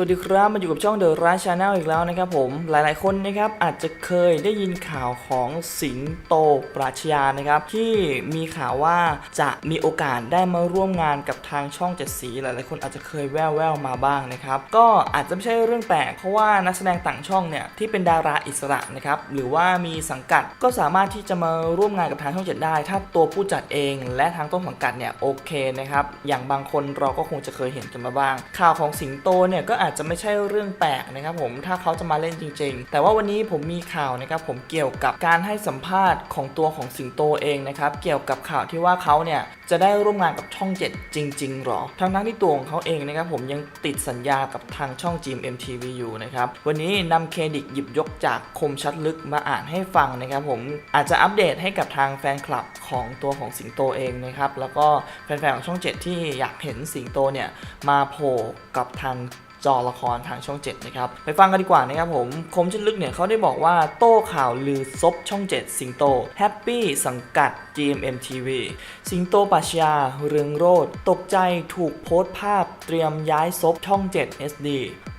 สวัสดีครับมาอยู่กับช่อง The Right Channel อีกแล้วนะครับผมหลายๆคนนะครับอาจจะเคยได้ยินข่าวของสิงโตปราชญานะครับที่มีข่าวว่าจะมีโอกาสได้มาร่วมงานกับทางช่องเจ็ดสี หลายๆคนอาจจะเคยแว่วๆมาบ้างนะครับก็อาจจะไม่ใช่เรื่องแปลกเพราะว่านักแสดงต่างช่องเนี่ยที่เป็นดาราอิสระนะครับหรือว่ามีสังกัดก็สามารถที่จะมาร่วมงานกับทางช่องเจ็ดได้ ถ้าตัวผู้จัดเอง และทางต้นสังกัดเนี่ยโอเคนะครับอย่างบางคนเราก็คงจะเคยเห็นกันมาบ้าง ข่าวของสิงโตเนี่ยก็อาจจะไม่ใช่เรื่องแปลกนะครับผมถ้าเขาจะมาเล่นจริง ๆ แต่ว่าวันนี้ผมมีข่าวนะครับผมเกี่ยวกับการให้สัมภาษณ์ของตัวของสิงโตเองนะครับเกี่ยวกับข่าวที่ว่าเขาเนี่ยจะได้ร่วมงานกับช่อง 7 จริงๆหรอ ทั้งทั้งที่ตัวของเขาเองนะครับผมยังติดสัญญากับทางช่อง GMMTV อยู่นะครับวันนี้นำเครดิตหยิบยกจากคมชัดลึกมาอ่านให้ฟังนะครับผมอาจจะอัปเดตให้กับทางแฟนคลับของตัวของสิงโตเองนะครับแล้วก็แฟนๆของช่อง 7 ที่อยากเห็นสิงโตเนี่ยมาโผล่กับทาง จอละครทางช่อง 7 นะครับ ไปฟังกันดีกว่านะครับผม คมชิดลึกเนี่ยเขาได้บอกว่าโต้ข่าวลือซบช่อง 7 สิงโต แฮปปี้สังกัด GMM TV สิงโตปัชญาเรืองโรดตกใจถูกโพสต์ภาพเตรียมย้ายซบช่อง 7 SD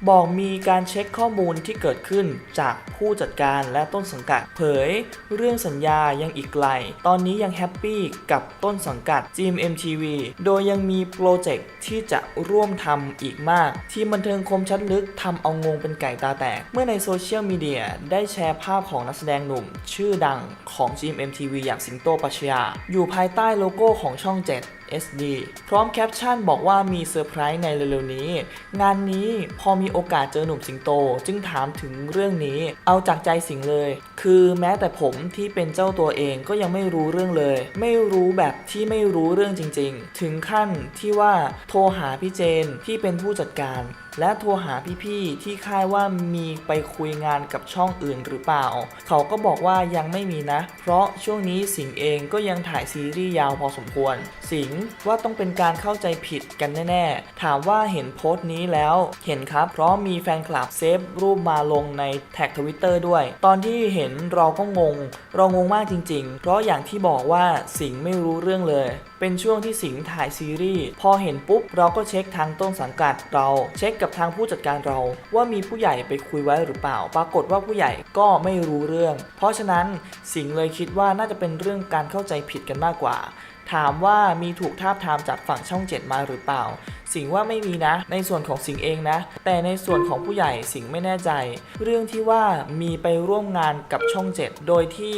บอกมีการเช็คข้อมูลที่เกิดขึ้นจากผู้จัดการและต้นสังกัด เผย เรื่องสัญญายังอีกไกล ตอนนี้ยังแฮปปี้กับต้นสังกัด GMM TV โดยยังมีโปรเจกต์ที่จะร่วมทำอีกมาก ที่บันเทิงคมชัดลึกทำเอางงเป็นไก่ตาแตก เมื่อในโซเชียลมีเดียได้แชร์ภาพของนักแสดงหนุ่ม ชื่อดังของ GMM TV อย่างสิงโตปัชยา อยู่ภายใต้โลโก้ของช่อง 7 SD พร้อมแคปชั่นบอกว่ามีเซอร์ไพรส์ในเร็วๆนี้ งานนี้พอมีโอกาสเจอหนุ่มสิงโต จึงถามถึงเรื่องนี้เอาจากใจสิงเลย คือแม้แต่ผมที่เป็นเจ้าตัวเองก็ยังไม่รู้เรื่องเลย ไม่รู้แบบที่ไม่รู้เรื่องจริง ๆ ถึงขั้นที่ว่าโทรหาพี่เจนที่เป็นผู้จัดการและโทรหาพี่ๆ ที่ค่ายว่ามีไปคุยงานกับช่องอื่นหรือเปล่า เขาก็บอกว่ายังไม่มีนะ เพราะช่วงนี้สิงเองก็ยังถ่ายซีรีส์ยาวพอสมควร สิงว่าต้องเป็นการเข้าใจผิดกันแน่ๆ ถามว่าเห็นโพสต์นี้แล้วเห็นครับ เพราะมีแฟนคลับเซฟรูปมาลงในแท็กทวิตเตอร์ด้วย ตอนที่เห็นเราก็งง เรางงมากจริง ๆ เพราะอย่างที่บอกว่าสิงไม่รู้เรื่องเลย เป็นช่วงที่สิงถ่ายซีรีส์ พอเห็นปุ๊บเราก็เช็คทางต้นสังกัดเรา เช็คกับทางผู้จัดการเรา ว่ามีผู้ใหญ่ไปคุยไว้หรือเปล่า ปรากฏว่าผู้ใหญ่ก็ไม่รู้เรื่อง เพราะฉะนั้นสิงเลยคิดว่าน่าจะเป็นเรื่องการเข้าใจผิดกันมากกว่า ถามว่ามีถูกทาบทามจากฝั่งช่องเจ็ดมาหรือเปล่า สิงว่าไม่มีนะ ในส่วนของสิงเองนะ แต่ในส่วนของผู้ใหญ่สิงไม่แน่ใจ เรื่องที่ว่ามีไปร่วมงานกับช่องเจ็ดโดยที่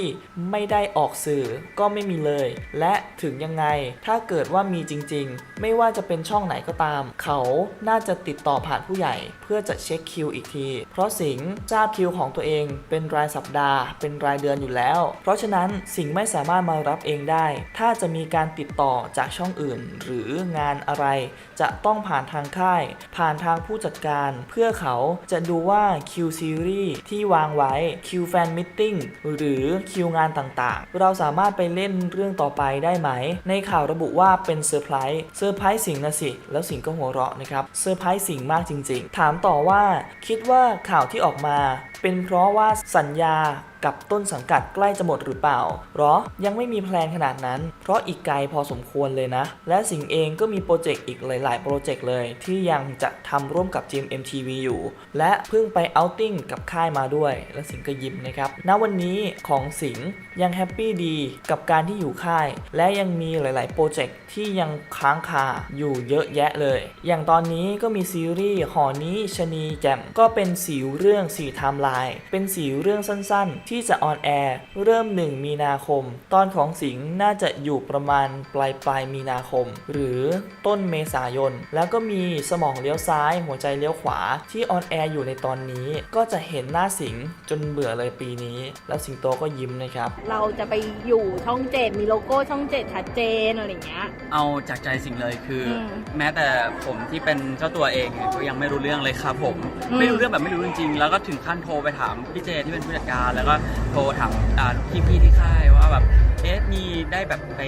ไม่ได้ออกสื่อก็ไม่มีเลย และถึงยังไงถ้าเกิดว่ามีจริง ๆ ไม่ว่าจะเป็นช่องไหนก็ตาม เขาน่าจะติดต่อผ่านผู้ใหญ่ เพื่อจะเช็คคิวอีกที เพราะสิงทราบคิวของตัวเองเป็นรายสัปดาห์ เป็นรายเดือนอยู่แล้ว เพราะฉะนั้นสิงไม่สามารถมารับเองได้ ถ้าจะมีการติดต่อจากช่องอื่น หรืองานอะไรจะต้องผ่านทางค่าย ผ่านทางผู้จัดการ เพื่อเขาจะดูว่าคิวซีรีส์ที่วางไว้คิวแฟนมิทติ้งหรือคิวงานต่างๆ เราสามารถไปเล่นเรื่องต่อไปได้ไหม ในข่าวระบุว่าเป็นเซอร์ไพรส์เซอร์ไพรส์สิงนะสิ แล้วสิงก็หัวเราะนะครับเซอร์ไพรส์สิงมากจริง ๆ ถามต่อว่าคิดว่าข่าวที่ออกมา เป็นเพราะว่าสัญญากับต้นสังกัดใกล้จะหมดหรือเปล่า หรอ ยังไม่มีแพลนขนาดนั้น เพราะอีกไกลพอสมควรเลยนะ และสิงเองก็มีโปรเจกต์อีกหลาย ๆ โปรเจกต์เลย ที่ยังจะทำร่วมกับ GMMTV อยู่ และเพิ่งไปเอาท์ติ้งกับค่ายมาด้วย และสิงก็ยิ้มนะครับ ณ วันนี้ของสิงยังแฮปปี้ดีกับการที่อยู่ค่าย และยังมีหลาย ๆ โปรเจกต์ที่ยังค้างคาอยู่เยอะแยะเลย อย่างตอนนี้ก็มีซีรีส์หอนี้ชะนีแจ่มก็เป็นสีเรื่องสีไทม์ไลน์เป็นสีเรื่องสั้นๆ ที่จะออนแอร์เริ่ม 1 มีนาคม ตอนของสิงห์น่าจะอยู่ประมาณปลายปลายมีนาคม หรือต้นเมษายน แล้วก็มีสมองเลี้ยวซ้าย หัวใจเลี้ยวขวาที่ออนแอร์อยู่ในตอนนี้ ก็จะเห็นหน้าสิงห์จนเบื่อเลยปีนี้ แล้วสิงโตก็ยิ้มนะครับ เราจะไปอยู่ช่องเจ็ดมีโลโก้ช่องเจ็ดชัดเจนอะไรอย่างเงี้ย เอาจากใจสิ่งเลยคืออมแม้แต่ผมที่เป็นเจ้าตัวเองก็ยังไม่รู้เรื่องเลยครับผม อืม ไม่รู้เรื่องแบบไม่รู้จริงๆ แล้วก็ถึงขั้นโทรไปถามพี่เจที่เป็นผู้จัดการ แล้วก็โทรถามอ่พี่ๆที่ค่ายว่าแบบเอ๊ะมีได้แบบไป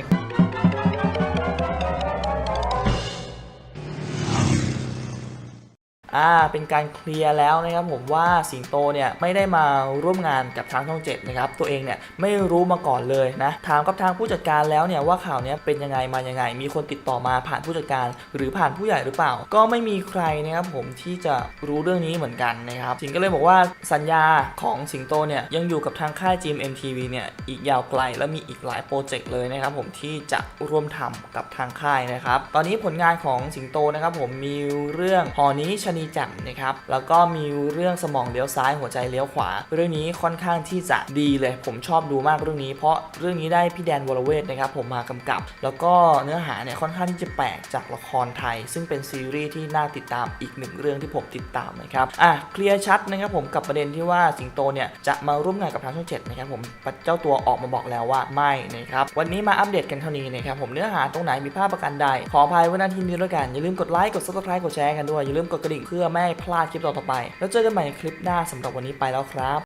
อ่าเป็นการเคลียร์แล้วนะครับผมว่าสิงโตเนี่ยไม่ได้มาร่วมงานกับทางช่องเจ็ดนะครับตัวเองเนี่ยไม่รู้มาก่อนเลยนะถามกับทางผู้จัดการแล้วเนี่ยว่าข่าวนี้เป็นยังไงมายังไง มีคนติดต่อมาผ่านผู้จัดการ หรือผ่านผู้ใหญ่หรือเปล่า ก็ไม่มีใครนะครับผมที่จะรู้เรื่องนี้เหมือนกันนะครับสิงก็เลยบอกว่าสัญญาของสิงโตเนี่ยยังอยู่กับทางค่าย GMMTV เนี่ยอีกยาวไกลและมีอีกหลายโปรเจกต์เลยนะครับผมที่จะร่วมทำกับทางค่ายนะครับตอนนี้ผลงานของสิงโตนะครับผมมีเรื่องหอนี้ชะนีแจ่มนะครับ แล้วก็มีเรื่องสมองเลี้ยวซ้ายหัวใจเลี้ยวขวา เรื่องนี้ค่อนข้างที่จะดีเลย ผมชอบดูมากเรื่องนี้ เพราะเรื่องนี้ได้พี่แดนวรเวทนะครับผมมากำกับ แล้วก็เนื้อหาเนี่ยค่อนข้างที่จะแปลกจากละครไทย ซึ่งเป็นซีรีส์ที่น่าติดตามอีกหนึ่งเรื่องที่ผมติดตามนะครับอะเคลียร์ชัดนะครับผมกับประเด็นที่ว่าสิงโตเนี่ยจะมาร่วมงานกับทางช่องเจ็ดนะครับผมเจ้าตัวออกมาบอกแล้วว่าไม่นะครับวันนี้มาอัปเดตกันเท่านี้นะครับผมเนื้อหาตรงไหนมีภาพประกันใดขออภัยไว้ณที่นี้ด้วยกันอย่าลืมกดไลค์กด subscribe กดแชร์กันด้วยอย่าลืมกดกระดิ่งพื่อไม่ให้พลาดคลิปต่อๆไป แล้วเจอกันใหม่ในคลิปหน้าสำหรับวันนี้ไปแล้วครับ